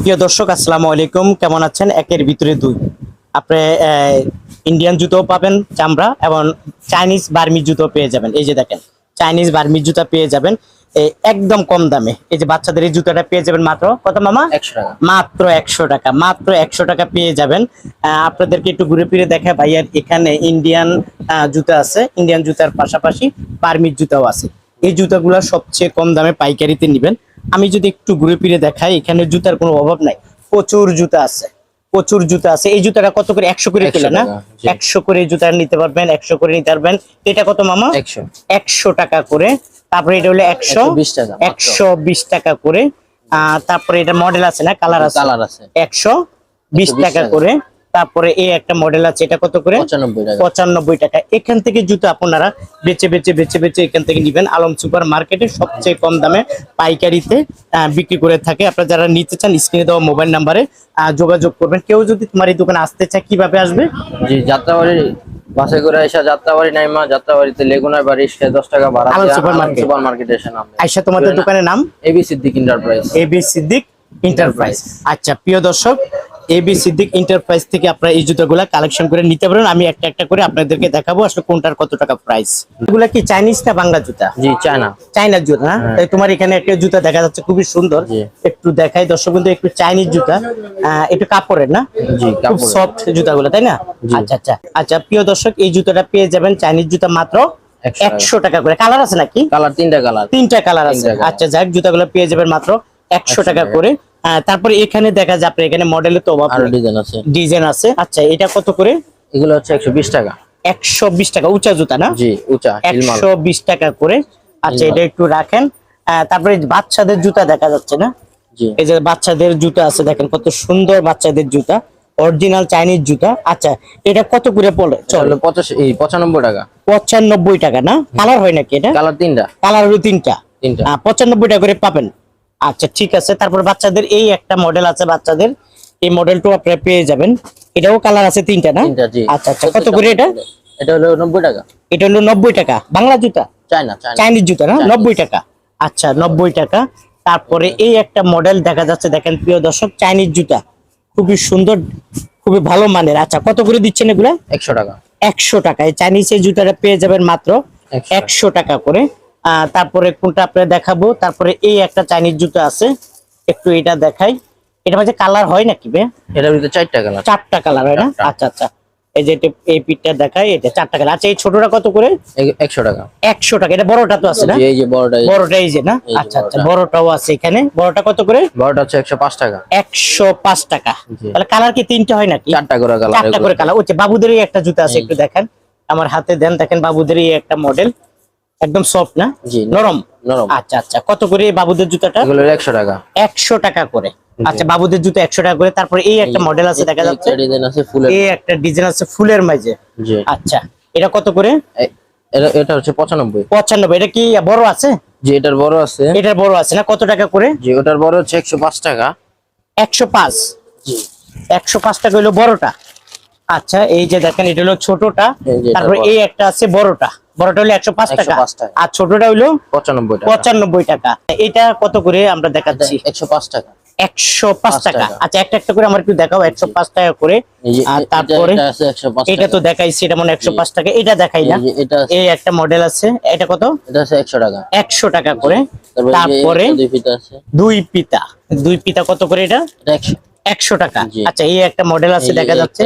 প্রিয় দর্শক আসসালামু আলাইকুম। কেমন আছেন? একের ভিতরে দুই। আপনি ইন্ডিয়ান জুতো পাবেন চামড়া এবং চাইনিজ বার্মি জুতো পেয়ে যাবেন। এই যে দেখেন চাইনিজ বার্মি জুতা পেয়ে যাবেন। একদম কম দামে। এই যে বাচ্চাদের এই জুতাটা পেয়ে যাবেন মাত্র কত মামা? একশো টাকা। মাত্র একশো টাকা মাত্র একশো টাকা পেয়ে যাবেন। আহ, আপনাদেরকে একটু ঘুরে ফিরে দেখা ভাইয়ার এখানে ইন্ডিয়ান জুতা আছে। ইন্ডিয়ান জুতার পাশাপাশি পারমিট জুতাও আছে। এই জুতাগুলো সবচেয়ে কম দামে পাইকারিতে নেবেন। আমি যদি একটু ঘুরে ফিরে দেখাই এখানে জুতার কোনো অভাব নাই। প্রচুর জুতা আছে প্রচুর জুতা আছে। এই জুতাটা কত করে? একশো করে 100 কিলো না? একশো করে জুতা নিতে পারবেন একশো করে নিতে পারবেন। এটা কত মামা? একশো। একশো টাকা করে। তারপরে এটা হলো একশো 120 টাকা একশো বিশ টাকা করে। আহ, তারপরে এটা মডেল আছে না? কালার আছে? কালার আছে। একশো বিশ 120 টাকা টাকা। করে। তারপরে এই একটা মডেল আছে এটা কত করে? পঁচানব্বই টাকা। এখান থেকে জুতো আপনারা বেচে বেচে বেচে বেচে এখান থেকে নিবেন। আলম সুপার মার্কেটে সবচেয়ে কম দামে পাইকারিতে বিক্রি করে থাকে। আপনারা যারা নিতে চান স্ক্রিনে দেওয়া মোবাইল নাম্বারে যোগাযোগ করবেন। কেউ যদি তোমার এই দোকানে আসতে চায় কীভাবে আসবে? জি যাত্রাবাড়ি বাসে করে এসে যাত্রাবাড়ি নাইমা যাত্রাবাড়িতে লেগুনার বাড়ি সে দশ টাকা ভাড়া। সুপার মার্কেটে। এসে নামবে। আইসা তোমাদের দোকানের নাম? A B Siddique enterprise A B Siddique enterprise আচ্ছা প্রিয় দর্শক এবি সিদ্দিক এন্টারপ্রাইজ থেকে আপনারা এই জুতোগুলা কালেকশন করে নিতে পারেন। আমি একটা একটা করে আপনাদেরকে দেখাবো আসলে কোনটার কত টাকা প্রাইস এগুলা কি চাইনিজ না বাংলা জুতা? জি চায়না চাইনার জুতা না তাই তোমার এখানে একটা জুতা দেখা যাচ্ছে খুবই সুন্দর। একটু দেখাই দর্শক কিন্তু একটু চাইনিজ জুতা। একটু কাপড়ের না? জি খুব কাপড় সফট জুতাগুলো তাই না? আচ্ছা আচ্ছা। আচ্ছা প্রিয় দর্শক এই জুতাটা পেয়ে যাবেন চাইনিজ জুতা মাত্র একশো টাকা। করে। কালার আছে নাকি? কালার তিনটা কালার তিনটা কালার আছে। আচ্ছা যাক জুতাগুলো পেয়ে যাবেন মাত্র একশো টাকা। করে। তারপরে এখানে দেখা যায় আপনার এখানে মডেলের তো অভাব ডিজাইন আছে। ডিজাইন আছে। আচ্ছা এটা কত করে? এগুলো হচ্ছে একশো বিশ টাকা। একশো বিশ টাকা উঁচা জুতা না? জি উঁচা হিলমাল একশো বিশ টাকা করে। আচ্ছা এটা একটু রাখেন। তারপরে বাচ্চাদের জুতা দেখা যাচ্ছে না? জি। এই যে বাচ্চাদের জুতা আছে দেখেন কত সুন্দর বাচ্চাদের জুতা। অরিজিনাল চাইনিজ জুতা। আচ্ছা এটা কত করে পড়ে? চলো। পঁচানব্বই টাকা। পঁচানব্বই টাকা না? কালার হয় নাকি এটা? কালার তিনটা। কালার হলো তিনটা। তিনটা। পঁচানব্বই টাকা করে পাবেন। আচ্ছা ঠিক আছে। তারপর বাচ্চাদের এই একটা মডেল আছে বাচ্চাদের। এই মডেলটাও আপনারা পেয়ে যাবেন। এটাও কালার আছে তিনটা না? আচ্ছা আচ্ছা। কত করে এটা? এটা হলো নব্বই টাকা। এটা হলো নব্বই টাকা। বাংলা জুতা? চায়না চাইনিজ জুতা না? Chinese। নব্বই টাকা। আচ্ছা নব্বই টাকা। তারপরে এই একটা মডেল দেখা যাচ্ছে দেখেন প্রিয় দর্শক চাইনিজ জুতা। খুবই সুন্দর খুবই ভালো মানের। আচ্ছা কত করে দিচ্ছেন এগুলা? একশো টাকা। একশো টাকা। এই চাইনিজ এই জুতাটা পেয়ে যাবেন মাত্র 100 একশো টাকা করে। তারপরে কোনটা আপনার দেখাবো? তারপরে এই একটা চাইনিজ জুতো আছে। একটু এটা দেখাই। এটা মাঝে কালার হয় নাকি বে এটার ভিতরে চারটা কালার। চারটা কালার হয় না? আচ্ছা আচ্ছা। এই যে এটা- এই পিঠটা দেখাই এটা চারটা কালার। আচ্ছা এই ছোটটা কত করে? একশো টাকা। একশো টাকা। এটা বড়টা তো আছে না? এই যে বড়টা বড়টা এই যে না? আচ্ছা আচ্ছা বড়টা। বড়টাও আছে এখানে। বড়টা কত করে? বড়টা হচ্ছে একশো পাঁচ টাকা। একশো পাঁচ টাকা। তাহলে কালার কি তিনটা হয় নাকি? চারটা করে কালার চারটা করে কালার। ওকে বাবুদেরই একটা জুতা আছে একটু দেখেন। আমার হাতে দেন দেখেন বাবুদেরই একটা মডেল একদম সফট না? জি নরম? নরম। আচ্ছা আচ্ছা। কত করে বাবুদের জুতাটা? এগুলো একশো টাকা। একশো টাকা করে। আচ্ছা বাবুদের জুতো একশো টাকা করে। তারপরে এই একটা মডেল আছে দেখা যাচ্ছে। ডিজাইন আছে ফুলের। এই একটা ডিজাইন আছে ফুলের মাঝে। জি। আচ্ছা এটা কত করে? এটা- এটা হচ্ছে পঁচানব্বই। পঁচানব্বই। এটা কি বড় আছে? জি এটার বড় আছে। এটার বড় আছে না? কত টাকা করে? জি ওটার বড় হচ্ছে একশো পাঁচ টাকা। একশো পাঁচ। জি। একশো পাঁচ টাকা হলো বড়টা। আচ্ছা এই যে দেখেন এটা হলো ছোটটা। তারপরে এই একটা আছে বড়টা। বড়টা হলো একশো পাঁচ টাকা 105 টাকা। আর ছোটটা হলো পঁচানব্বই পঁচানব্বই টাকা। এটা কত করে আমরা দেখাচ্ছি? একশো পাঁচ টাকা। একশো পাঁচ টাকা। আচ্ছা একটা একটা করে আমার একটু দেখাও একশো পাঁচ টাকা করে। আর এটা- তারপরে এটা এটা তো দেখাইছি এটা মনে একশো পাঁচ টাকা। এটা দেখাই না। এই এটা একটা মডেল আছে। এটা কত? একশো টাকা। একশো টাকা করে। তারপরে দুই পিতা দুই পিতা কত করে এটা? এটা একশো। টাকা। আচ্ছা এই একটা মডেল আছে দেখা যাচ্ছে।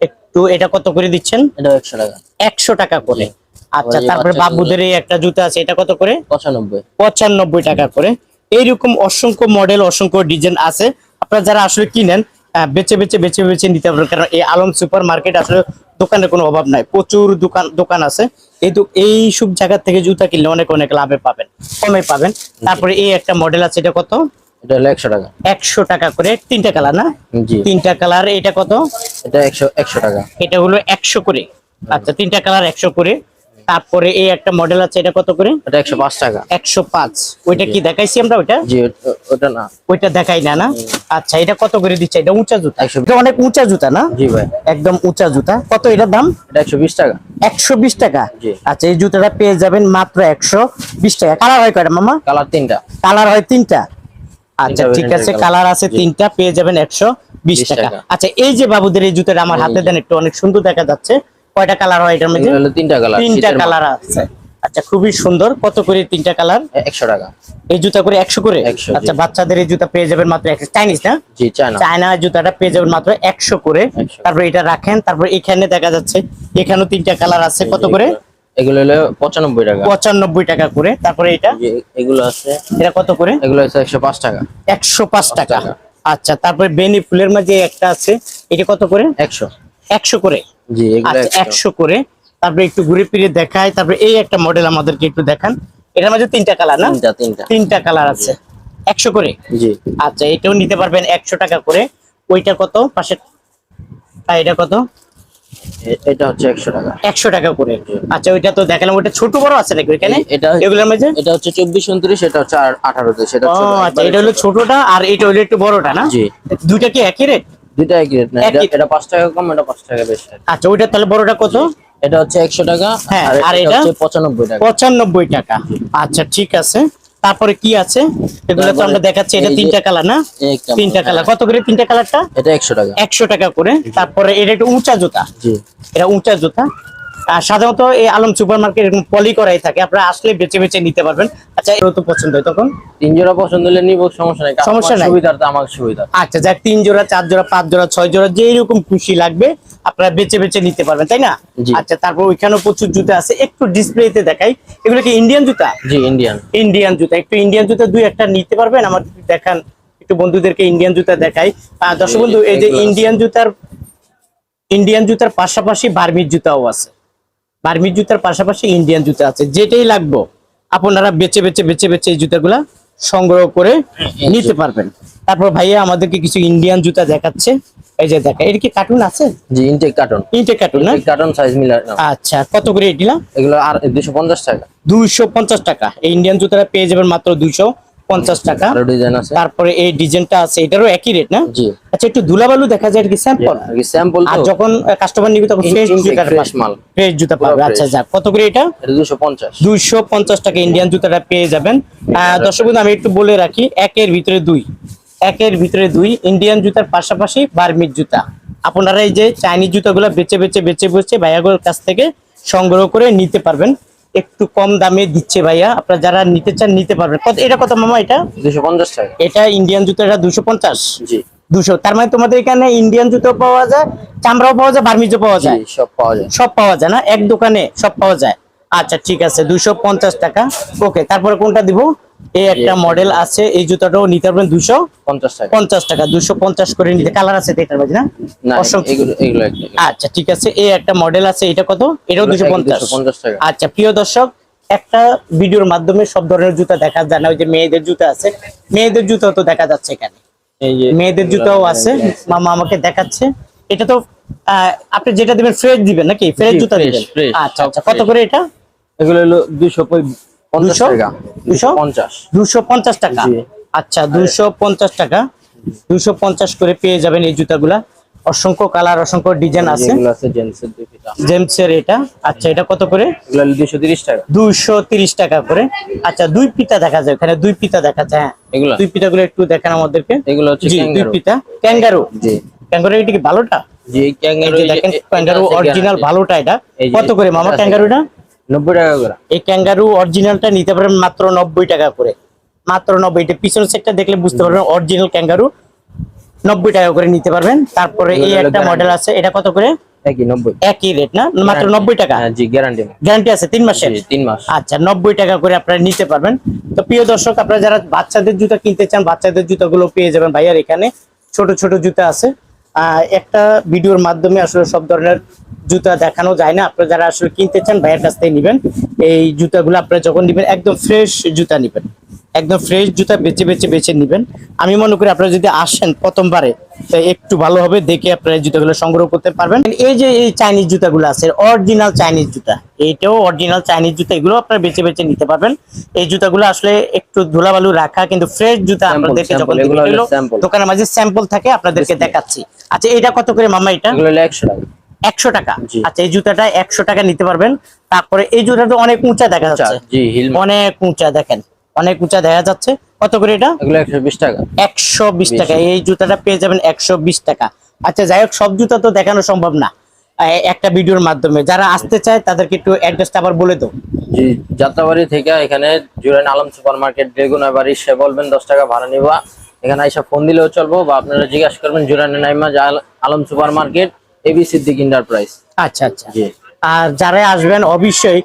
একটু এটা কত করে দিচ্ছেন? এটাও একশো টাকা। একশো টাকা করে। আচ্ছা তারপরে বাবুদের এই একটা জুতা আছে এটা কত করে? পঁচানব্বই। পঁচানব্বই টাকা করে। এইরকম অসংখ্য মডেল অসংখ্য ডিজাইন আছে। আপনারা যারা আসলে কিনেন বেছে বেছে বেছে বেছে নিতে পারবেন কারণ এই আলম সুপার মার্কেট আসলে দোকানের কোনো অভাব নাই। প্রচুর দোকান দোকান আছে। এই এই সব জায়গা থেকে জুতা কিনলে অনেক অনেক লাভে পাবেন কমে পাবেন। তারপরে এই একটা মডেল আছে এটা কত? এটা হলো একশো টাকা। একশো টাকা করে। তিনটা কালার না? তিনটা কালার এটা কত? এটা একশো একশো টাকা। এটা হলো একশো করে। আচ্ছা তিনটা কালার একশো করে। তারপরে এই একটা মডেল আছে এটা কত করে? এটা একশো পাঁচ টাকা। একশো পাঁচ। ওইটা কি দেখাইছি আমরা ওইটা? জি ওটা না। ওইটা দেখাই না না? আচ্ছা এটা কত করে দিচ্ছে? এটা উঁচা জুতা? 120 এটা অনেক উঁচা জুতা না? জি ভাই। একদম উঁচা জুতা। কত এটার দাম? এটা একশো বিশ টাকা। একশো বিশ টাকা? জি। আচ্ছা এই জুতাটা পেয়ে যাবেন মাত্র একশো বিশ টাকা। কালার হয় কয়টা মামা? কালার তিনটা। কালার হয় তিনটা? আচ্ছা ঠিক আছে কালার আছে তিনটা পেয়ে যাবেন একশো বিশ টাকা। টাকা। আচ্ছা এই যে বাবুদের এই জুতোটা আমার হাতে দেন একটু অনেক সুন্দর দেখা যাচ্ছে। কয়টা কালার হয় এটার মধ্যে? তিনটা কালার তিনটা কালার আছে। আচ্ছা খুবই সুন্দর। কত করে তিনটা কালার? একশো টাকা। এই জুতা করে একশো করে? 100 আচ্ছা বাচ্চাদের এই জুতা পেয়ে যাবেন মাত্র চাইনিজ না? জি চায়না। জুতাটা পেয়ে যাবেন মাত্র একশো করে। 100 তারপর এটা রাখেন। তারপর এখানে দেখা যাচ্ছে এখানেও তিনটা কালার আছে। কত করে? এগুলো হলো পঁচানব্বই টাকা। পঁচানব্বই টাকা করে। তারপরে এটা? এগুলো আছে। এটা কত করে? এগুলো হচ্ছে একশো পাঁচ টাকা। একশো পাঁচ টাকা। আচ্ছা তারপরে বেনি ফুলের মাঝে একটা আছে। এটা কত করে? একশো। একশো করে। একশো একশো করে। তারপরে একটু ঘুরে ফিরে দেখায় তারপরে এই একটা মডেল আমাদেরকে একটু দেখান। এটার মাঝে তিনটা কালার না? তিনটা কালার আছে। একশো করে? জি। আচ্ছা এটাও নিতে পারবেন একশো টাকা করে। ওইটা কত? পাশে এটা কত? এটা হচ্ছে একশো টাকা। একশো টাকা করে। আচ্ছা ওইটা তো দেখালাম। ওইটা ছোট বড় আছে নাকি ওইখানে? এটা এগুলোর মাঝে? এটা হচ্ছে চব্বিশ উনত্রিশ এটা হচ্ছে আঠারোতে সেটা আচ্ছা এটা হলো ছোটটা আর এটা হলো একটু বড়টা না? জি। দুইটা কি একই রেট দুইটা একই রেট না এটা একই। এটা পাঁচ টাকা কম এটা 5 টাকা বেশি আচ্ছা ওইটা তাহলে বড়টা কত? এটা হচ্ছে একশো টাকা হ্যাঁ, আর এটা? হচ্ছে পঁচানব্বই টাকা। পঁচানব্বই টাকা। আচ্ছা ঠিক আছে। তারপরে কি আছে? এগুলো তো আমরা দেখাচ্ছি এটা তিনটা কালার না? তিনটা কালার। কত করে তিনটা কালারটা? এটা একশো টাকা। একশো টাকা করে। তারপরে এটা একটু উঁচা জুতা। জি। এটা উঁচা জুতা। আর সাধারণত এই আলম সুপার মার্কেট এরকম পলি করাই থাকে। আপনারা আসলে বেছে বেছে নিতে পারবেন। আচ্ছা এগুলো তো পছন্দ হয় তখন? তিন জোড়া পছন্দ হলে নিব সমস্যা নাই। সমস্যা নাই। সুবিধার তো আমার সুবিধা। আচ্ছা যাক তিন জোড়া চার জোড়া পাঁচ জোড়া ছয় জোড়া যেই রকম খুশি লাগবে আপনারা বেছে বেছে নিতে পারবেন তাই না। আচ্ছা তারপর ওইখানেও প্রচুর জুতা আছে। একটু ডিসপ্লেতে দেখাই। এগুলো কি ইন্ডিয়ান জুতা? জি ইন্ডিয়ান ইন্ডিয়ান জুতা। একটু ইন্ডিয়ান জুতা দুই একটা নিতে পারবেন। আমার দেখান। একটু বন্ধুদেরকে ইন্ডিয়ান জুতা দেখাই। দর্শক বন্ধু এই যে ইন্ডিয়ান জুতার ইন্ডিয়ান জুতার পাশাপাশি বার্মির জুতাও আছে। বার্মির জুতার পাশাপাশি ইন্ডিয়ান জুতা আছে যেটাই লাগবো আপনারা বেছে বেছে বেছে বেছে এই জুতাগুলা সংগ্রহ করে নিতে পারবেন। তারপর ভাইয়া আমাদেরকে কিছু ইন্ডিয়ান জুতা দেখাচ্ছে। এই যে দেখা এটা কি কার্টুন আছে? জি ইনটেক কার্টুন তিনটে কার্টুন না? কার্টন সাইজ মিলা আচ্ছা কত করে এটিলা এগুলো আর দুশো পঞ্চাশ টাকা। দুইশো পঞ্চাশ টাকা। এই ইন্ডিয়ান জুতাটা পেয়ে যাবেন মাত্র দুইশো। পঞ্চাশ টাকা। ডিজাইন আছে। তারপরে এই ডিজাইনটা আছে এটারও একই রেট না? জি। আচ্ছা একটু ধুলাবালু দেখা যায় কি স্যাম্পল স্যাম্পল আর যখন কাস্টমার নিবে তখন ফ্রেশ intake, জুতা fresh মাল। ফ্রেশ জুতা পাবে। আচ্ছা। যাক কত করে এটা? এটা দুশো পঞ্চাশ। দুইশো পঞ্চাশ টাকা ইন্ডিয়ান জুতাটা পেয়ে যাবেন। দর্শক বন্ধু, আমি একটু বলে রাখি একের ভিতরে দুই। একের ভিতরে দুই ইন্ডিয়ান জুতার পাশাপাশি বার্মির জুতা। আপনারা এই যে চাইনিজ জুতাগুলো বেচে বেচে বেচে বেচে ভাইয়াগুলোর কাছ থেকে সংগ্রহ করে নিতে পারবেন। একটু কম দামে দিচ্ছে ভাইয়া। আপনারা যারা নিতে চান নিতে পারবেন। কত এটা কত মামা এটা? দুশো পঞ্চাশ টাকা। এটা ইন্ডিয়ান জুতাটা দুশো পঞ্চাশ? জি। দুশো। তার মানে তোমাদের এখানে ইন্ডিয়ান জুতো পাওয়া যায় চামড়াও পাওয়া যায় বার্মিজও পাওয়া জি যায়? সব পাওয়া যায়। সব পাওয়া যায় না? এক দোকানে সব পাওয়া যায়? আচ্ছা ঠিক আছে দুশো পঞ্চাশ টাকা। ওকে তারপরে কোনটা দিব? এই একটা মডেল আছে এই জুতাটাও নিতে পারবেন দুশো পঞ্চাশ টাকা। পঞ্চাশ টাকা দুশো পঞ্চাশ করে নিতে। কালার আছে এটার না? আচ্ছা ঠিক আছে। এই একটা মডেল আছে এটা কত? এটাও দুশো পঞ্চাশ। 250 টাকা। আচ্ছা প্রিয় দর্শক একটা ভিডিওর মাধ্যমে সব ধরনের জুতা দেখা যায় না। ওই যে মেয়েদের জুতা আছে মেয়েদের জুতা তো দেখা যাচ্ছে এখানে। এই যে মেয়েদের জুতাও আছে মামা আমাকে দেখাচ্ছে। এটা তো আহ, আপনি যেটা দিবেন ফ্রেশ দিবেন নাকি? ফ্রেশ জুতা দিবেন? আচ্ছা আচ্ছা কত করে এটা? এগুলো হলো দুশো পঞ্চাশ 200? টাকা। 200? দুশো পঞ্চাশ। দুশো পঞ্চাশ টাকা? আচ্ছা দুশো পঞ্চাশ টাকা। দুশো পঞ্চাশ করে পেয়ে যাবেন এই জুতাগুলা। অসংখ্য কালার অসংখ্য ডিজাইন আছে। জেমসের এটা। আচ্ছা এটা কত করে? এগুলো তিরিশ টাকা। দুইশো তিরিশ টাকা করে। আচ্ছা দুই পিতা দেখা যায় এখানে। দুই পিতা দেখা যায় হ্যাঁ। এগুলো? দুই পিতা গুলো একটু দেখান আমাদেরকে। এগুলো হচ্ছে দুই পিতা। ক্যাঙ্গারু জি। ক্যাঙ্গারু এটা কি ভালোটা? জি এই এই ক্যাঙ্গারু দেখেন ক্যাঙ্গারু অরিজিনাল ভালোটা এটা। কত করে মামা ক্যাঙ্গারুটা নব্বই টাকা করে। এই ক্যাঙ্গারু অরিজিনালটা নিতে পারবেন মাত্র নব্বই টাকা করে। মাত্র নব্বই। এটা পিছনের সেটটা দেখলে বুঝতে পারবেন অরিজিনাল ক্যাঙ্গারু নব্বই টাকা করে নিতে পারবেন। তারপরে এই একটা মডেল আছে এটা কত করে? একই নব্বই। একই রেট না? মাত্র নব্বই টাকা? হ্যাঁ জি গ্যারান্টি গ্যারান্টি আছে তিন মাসের? তিন মাস। আচ্ছা নব্বই টাকা করে আপনারা নিতে পারবেন। তো প্রিয় দর্শক আপনারা যারা বাচ্চাদের জুতা কিনতে চান বাচ্চাদের জুতাগুলো পেয়ে যাবেন। ভাইয়ার এখানে ছোট ছোট জুতা আছে। আহ, একটা ভিডিওর মাধ্যমে আসলে সব ধরনের জুতা দেখানো যায় না। আপনারা যারা আসলে কিনতে চান ভাইয়ের কাছ থেকে নিবেন। এই জুতাগুলো আপনারা যখন নিবেন একদম ফ্রেশ জুতা নিবেন। একদম ফ্রেশ জুতা বেছে বেছে বেছে নিবেন। আমি মনে করি আপনারা যদি আসেন প্রথমবারে তো একটু ভালো হবে দেখে আপনারা জুতাগুলো সংগ্রহ করতে পারবেন। এই যে এই চাইনিজ জুতাগুলো আছে অরিজিনাল চাইনিজ জুতা এইটাও অরিজিনাল চাইনিজ জুতা এগুলো আপনারা বেছে বেছে নিতে পারবেন। এই জুতাগুলো আসলে একটু ধুলাবালু রাখা কিন্তু ফ্রেশ জুতা আপনাদেরকে যখন। দোকানের মাঝে স্যাম্পল থাকে আপনাদেরকে দেখাচ্ছি। আচ্ছা এটা কত করে মামা এটা? একশো টাকা। একশো টাকা। আচ্ছা এই জুতাটা একশো টাকা নিতে পারবেন। তারপরে এই জুতাটা অনেক উঁচা দেখা যাচ্ছে। অনেক উঁচা দেখেন। অনেক উঁচা দেখা যাচ্ছে। কত করে এটা? একশো বিশ টাকা। একশো বিশ টাকা। এই জুতাটা পেয়ে যাবেন একশো বিশ টাকা। আচ্ছা যাই হোক সব জুতা তো দেখানো সম্ভব না। একটা ভিডিওর মাধ্যমে। যারা আসতে চায় তাদেরকে একটু অ্যাড্রেসটা আবার বলে দাও। জি যাত্রাবাড়ি থেকে এখানে জুরাইন আলম সুপার মার্কেট বেগুনা বাড়ি সে বলবেন দশ টাকা ভাড়া নিবা। এখানে এসে ফোন দিলেও চলবো বা আপনারা জিজ্ঞাসা করবেন Jurain Naima Alam super market A B Siddique enterprise আচ্ছা আচ্ছা। আর যারা আসবেন অবশ্যই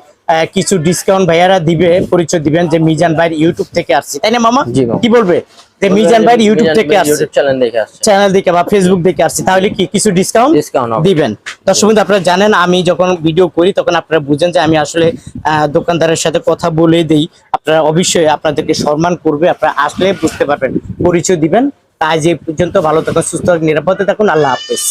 কিছু ডিসকাউন্ট ভাইয়ারা দিবে পরিচয় দিবেন যে মিজান ভাইয়ের ইউটিউব থেকে আসছে। তাই না মামা? কি বলবে? যে মিজান ভাইয়ের ইউটিউব থেকে আসছে। চ্যানেল দেখে আসছে। চ্যানেল দেখে বা ফেসবুক দেখে আসছে। তাহলে কি কিছু ডিসকাউন্ট ডিসকাউন্ট দিবেন? দর্শক বন্ধু আপনারা জানেন আমি যখন ভিডিও করি তখন আপনারা বুঝেন যে আমি আসলে আহ, দোকানদারের সাথে কথা বলে দেই। আপনারা অবশ্যই আপনাদেরকে সম্মান করবে। আপনারা আসলে বুঝতে পারবেন পরিচয় দিবেন। তাই যে পর্যন্ত ভালো থাকুন সুস্থ নিরাপদে থাকুন। আল্লাহ হাফেজ।